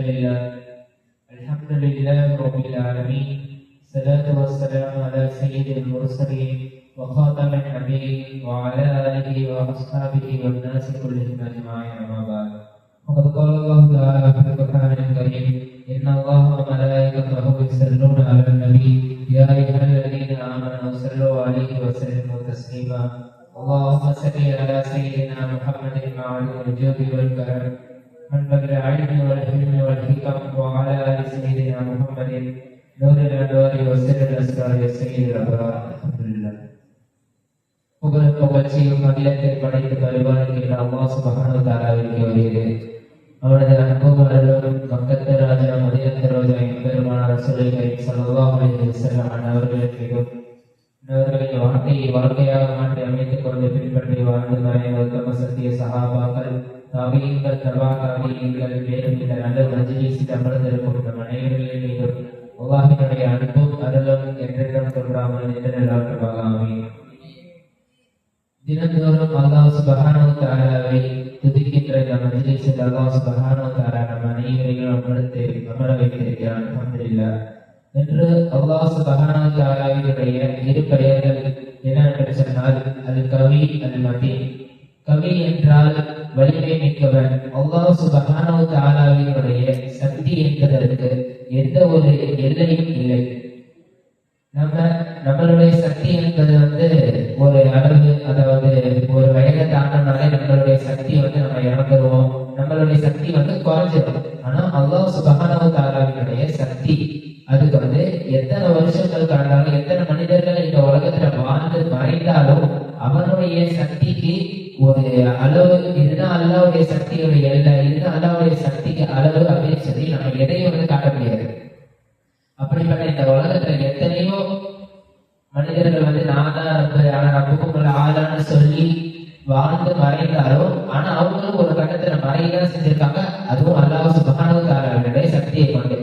لله الحمد لله رب العالمين الصلاة والسلام على سيد المرسلين وخاتم النبيين وعلى آله وأصحابه والناس كلهم أجمعين أما بعد. وقد قال الله تعالى في القرآن الكريم إن الله وملائكته يصلون على النبي يا أيها الذين آمنوا صلوا عليه وسلموا تسليما. اللهم صل على سيدنا محمد معلوم الجود والكرم منبع العلم والحلم والحكم وعلى آل سيدنا محمد نور الأنوار وسر الأسرار سيد الأبرار الحمد لله புகழும் புகழ்ச்சியும் அகிலத்தை படைத்து பரிபாலிக்கின்ற அல்லாஹ் சுபஹானஹு தஆலாவிற்கு வருகிறது அவனது அன்பும் அருளும் மக்கத்து ராஜா மதியத்து ரோஜா எம்பெருமானார் ரசூலை கரீம் ஸல்லல்லாஹு அலைஹி வஸல்லம் அன்னவர்களின் மீதும் அவர்களின் வாழ்க்கையை வாழ்க்கையாக மாற்றி அமைத்துக் கொண்டு பின்பற்றி வாழ்ந்து மறைந்த உத்தம சத்திய சகாபாக்கள் தாபியங்கள் தபா தாபியங்கள் மேலும் இந்த நல்ல மஜ்லிஸில் அமர்ந்திருக்கும் நம் அனைவர்களின் மீதும் அல்லாஹினுடைய அன்பும் அருளும் என்றென்றும் தொடராமல் நின்றலாற்றமாக அமையும் தினந்தோறும் அல்லாஹ் சுபஹானஹு தாராவை துதிக்கின்ற இந்த மஜ்லிஸில் அல்லாஹ் சுபஹானஹு தாரா நம் அனைவரையும் அமர்த்து அமர வைத்திருக்கிறான். அல்ஹம்துலில்லாஹ். என்று அல்லாஹ் சுபஹானஹு தாராவினுடைய இரு பெயர்கள் என்ன என்று சொன்னால் அது கவி அது மதி கவி என்றால் வலிமை மிக்கவன் அல்லாஹ் சுபஹானஹு தஆலாவினுடைய சக்தி என்பதற்கு எந்த ஒரு எல்லையும் இல்லை. நம்ம நம்மளுடைய சக்தி என்பது வந்து ஒரு அளவு அதாவது ஒரு வயதை தாண்டினாலே நம்மளுடைய சக்தி வந்து நம்ம இழந்துருவோம். நம்மளுடைய சக்தி வந்து குறைஞ்சிடும் ஆனா அல்லாஹ் சுபஹானஹு தஆலாவினுடைய சக்தி அதுக்கு வந்து எத்தனை வருஷங்கள் கடந்தாலும் எத்தனை மனிதர்கள் இந்த உலகத்துல வாழ்ந்து மறைந்தாலும் அவனுடைய சக்திக்கு ஒரு அளவு இதுதான் அல்லாவுடைய சக்தியுடைய எல்லை இதுதான் அல்லாவுடைய சக்திக்கு அளவு அப்படின்னு சொல்லி நம்ம எதையும் வந்து காட்ட முடியாது. அப்படிப்பட்ட இந்த உலகத்துல எத்தனையோ மனிதர்கள் வந்து நான் தான் ரப்பு ஆனா ரப்புக்கும் ஆளான்னு சொல்லி வாழ்ந்து மறைந்தாரோ ஆனா அவங்களும் ஒரு கட்டத்துல மறையதான் செஞ்சிருக்காங்க. அதுவும் அல்லாஹ் சுபஹானஹு சக்தியை கொண்டு.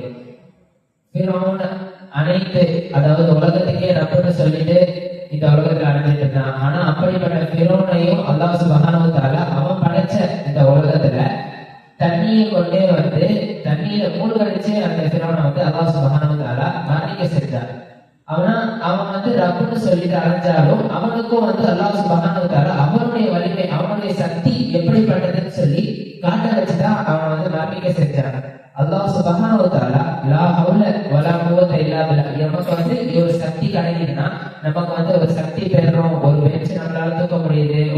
அனைத்து அதாவது உலகத்துக்கே ரப்புன்னு சொல்லிட்டு இந்த உலகத்துல அடைஞ்சிட்டு ஆனா அப்படிப்பட்ட பெருமையும் அல்லாஹ் சுபஹானஹு அவன் படைச்ச இந்த உலகத்துல தண்ணியை கொண்டே வந்து தண்ணியில மூழ்கடிச்சு அந்த ஃபிரௌனை வந்து அல்லாஹ் சுபஹானஹு தஆலா மரணிக்க செஞ்சான். அவனா அவன் வந்து ரப்புன்னு சொல்லிட்டு அடைஞ்சாலும் அவனுக்கும் வந்து அல்லாஹ் சுபஹானஹு தஆலா அவனுடைய வலிமை அவனுடைய சக்தி எப்படிப்பட்டதுன்னு சொல்லி காட்ட வச்சுதான் அவன் வந்து மரணிக்க செஞ்சான்.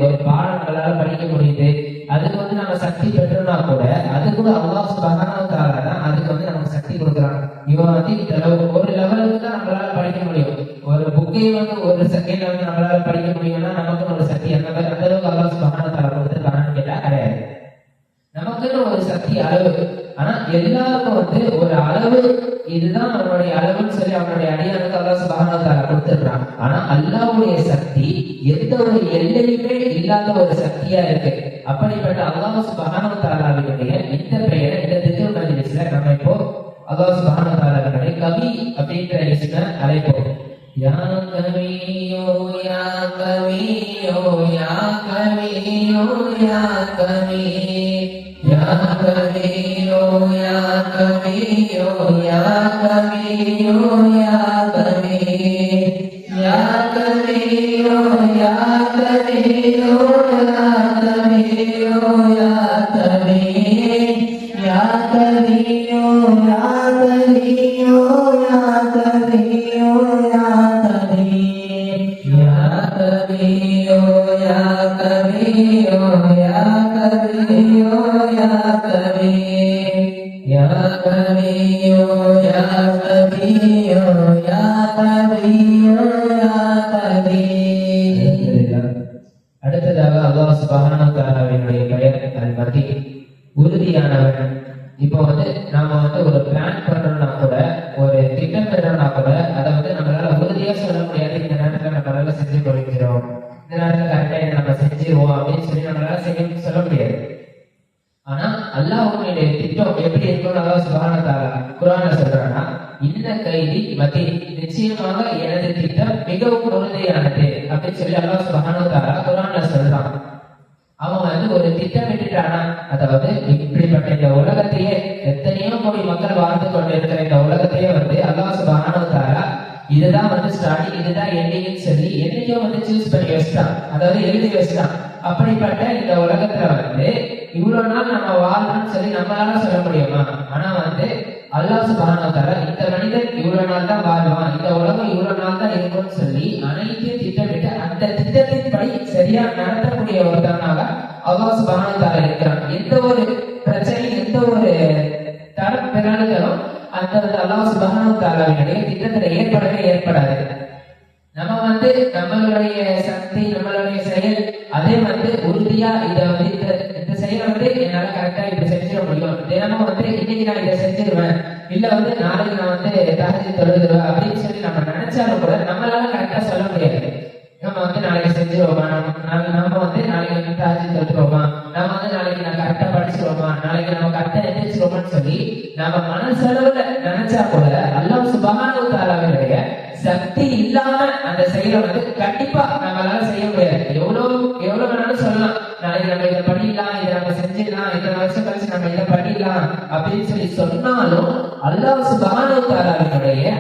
ஒரு பாடம் நம்மளால படிக்க முடியுது. அதுக்கு வந்து நம்ம சக்தி பெற்றோம்னா கூட அது கூட அல்லாஹ் சுபஹானஹு தான் அதுக்கு வந்து நமக்கு சக்தி கொடுக்குறாங்க இவன் வந்து இந்த ஒரு லெவலுக்கு தான் நம்மளால படிக்க முடியும். ஒரு புக்கை வந்து ஒரு செகண்ட்ல வந்து நம்மளால படிக்க முடியும்னா நமக்கு ஒரு சக்தி அந்த மாதிரி அந்த அளவுக்கு அல்லாஹ் சுபஹானஹு தஆலா கொடுத்துருக்கான்னு கேட்டா கிடையாது. நமக்குன்னு ஒரு சக்தி அளவு. ஆனா எல்லாருக்கும் வந்து ஒரு அளவு இதுதான் அவனுடைய அளவுன்னு சொல்லி அவனுடைய அடியானுக்கு அல்லா சுபஹானஹு கொடுத்துடுறான். ஆனா அல்லாவுடைய சக்தி எந்த ஒரு எல்லையுமே இல்லாத ஒரு சக்தியா இருக்கு. அப்படிப்பட்ட அல்லாஹ் சுபஹானஹு தஆலாவினுடைய இந்த பெயரை இந்த திரு மஜ்லிஸ்ல நம்ம இப்போ அல்லாஹ் சுபஹானஹு தஆலாவினுடைய கவி அப்படின்ற இஸ்ம அழைப்போம். யா கவியோ யா கவியோ யா கவியோ யா கவி. யா கவியோ யா கவியோ யா கவியோ யா கவி. யா கவியோ யா கவியோ யா கவியோ யா கவி யா கவியோ யா கவியோ யா கவியோ யா கவி யா கவியோ யா கவியோ யா கவியோ யா கவி உறுதியானவன் இப்போ வந்து நாம வந்து ஒரு பிளான் பண்றோம்னா கூட ஒரு திட்டமிடுறோம்னா கூட அதை வந்து நம்மளால உறுதியா சொல்ல முடியாது. இந்த நேரத்துல நம்மளால செஞ்சு கொடுக்கிறோம். இந்த நேரத்துல கரெக்டா இதை நம்ம செஞ்சிருவோம் அப்படின்னு சொல்லி நம்மளால செய்ய சொல்ல முடியாது. ஆனா அல்லாஹ்வுடைய திட்டம் எப்படி இருக்கும்னு அல்லாஹ் சுப்ஹானஹு குரான சொல்றானா இந்த கைதி மதி நிச்சயமாக எனது திட்டம் மிகவும் உறுதியானது அப்படின்னு சொல்லி அல்லாஹ் சுப்ஹானஹு குரான குர்ஆன்ல அதாவது இப்படிப்பட்ட இந்த உலகத்தையே எத்தனையோ கோடி மக்கள் வாழ்ந்து கொண்டிருக்கிற இந்த உலகத்தையே வந்து அல்லாஹ் சுப்ஹானஹு வ இதுதான் வந்து ஸ்டார்டிங் இதுதான் எண்டிங்னு சொல்லி என்னைக்கோ வந்து சூஸ் பண்ணி வச்சுட்டான். அதாவது எழுதி வச்சுட்டான். அப்படிப்பட்ட இந்த உலகத்துல வந்து இவ்வளவு நாள் நம்ம வாழ்றோம்னு சொல்லி நம்மளால சொல்ல முடியுமா? ஆனா வந்து அல்லாஹ் சுப்ஹானஹு வ இந்த மனிதன் இவ்வளவு நாள் தான் வாழ்வான். இந்த உலகம் இவ்வளவு நாள் தான் இருக்கும்னு சொல்லி அனைத்தையும் திட்டமிட்டு அந்த திட்டத்தின்படி சரியா நடத்தக்கூடிய ஒருத்தனாக அல்லாஹ் சுப்ஹானஹு வ இருக்கிறான் எந்த ஒரு பிரச்சனையும் எந்த ஒரு தர பிறகுகளும் அந்த அல்லாஹ் சுப்ஹானஹு வ திட்டத்துல ஏற்படவே ஏற்படாது. நம்ம வந்து நம்மளுடைய சக்தி நம்மளுடைய செயல் அதே வந்து உறுதியா இத வந்து இந்த இந்த செயலை வந்து என்னால கரெக்டா இப்ப செஞ்சிட முடியும். தினமும் வந்து இன்னைக்கு நான் இதை செஞ்சிருவேன். இல்ல வந்து நாளைக்கு நான் வந்து தகஜி தொழுதுருவேன் அப்படின்னு சொல்லி நம்ம நினைச்சாலும் கூட நம்மளால கரெக்டா சொல்ல முடியாது. நம்ம வந்து நாளைக்கு செஞ்சிருவோமா? நம்ம நம்ம வந்து நாளைக்கு வந்து தகஜி தொழுதுருவோமா நம்ம வந்து நாளைக்கு நான் கரெக்டா படிச்சிருவோமா? நாளைக்கு நம்ம கரெக்டா எந்திரிச்சிருவோமான்னு சொல்லி நம்ம மனசளவுல நினைச்சா கூட அல்லாஹ் சுபஹானஹு வ சக்தி இல்லாம அந்த செயலை வந்து கண்டிப்பா நம்மளால செய்ய முடியாது. எவ்வளவு எவ்வளவு வேணாலும் சொல்லலாம். நாளைக்கு நம்ம இதை பண்ணிடலாம் இதை நம்ம செஞ்சிடலாம் இத்தனை வருஷம் கழிச்சு நம்ம இதை பண்ணிடலாம் அப்படின்னு சொல்லி சொன்னாலும் அல்லாஹ் சுபஹானஹு வ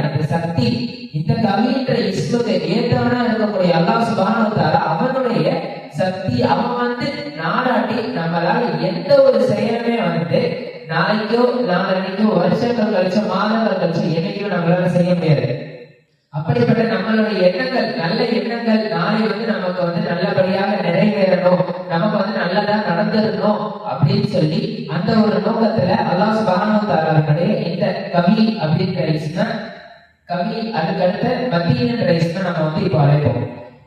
அந்த சக்தி இந்த கவின்ற இஸ்முக்கு நம்மளால எந்த ஒரு செயலுமே வந்து நாளைக்கோ நாளைக்கோ வருஷங்கள் கழிச்சோ மாதங்கள் கழிச்சோ என்னைக்கும் நம்மளால செய்ய முடியாது. அப்படிப்பட்ட நம்மளுடைய எண்ணங்கள் நல்ல எண்ணங்கள் நாளை வந்து நமக்கு வந்து நல்லபடியாக நிறைவேறணும் நமக்கு வந்து நல்லதா நடந்துடணும் அப்படின்னு சொல்லி அந்த ஒரு நோக்கத்துல அல்லாஹ் சுப்ஹானஹு வ இந்த கவி அப்படின்னு இஸ்ம கவி அதுக்கடுத்த மத்தியின் இஸ்ம நம்ம வந்து இப்போ அழைப்போம்.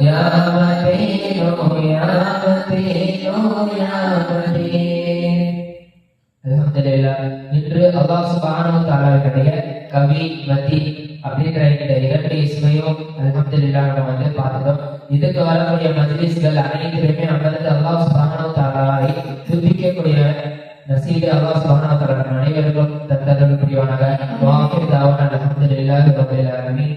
மதீனோ யா மதீனோ யா மதீனோ யா அல்ஹம்துலில்லாஹ் இன்று அல்லாஹ் சுப்ஹானஹு தஆலாவுடைய கவி மதி அப்படிங்கிற இந்த இரண்டு இஸ்மையும் அல்ஹம்துலில்லாஹ் நம்ம வந்து பார்த்தோம் இதுக்கு வரக்கூடிய மஜ்லிஸ்கள் அனைத்திலுமே நம்மளுக்கு அல்லாஹ் சுப்ஹானஹு வ தஆலாவை துதிக்கக்கூடிய நசீபு அல்லாஹ் சுப்ஹானஹு வ தஆலா அனைவருக்கும் தந்தருள் புரிவானாக வாஹிர் தாவானா அல்ஹம்துலில்லாஹி ரப்பில் ஆலமீன்.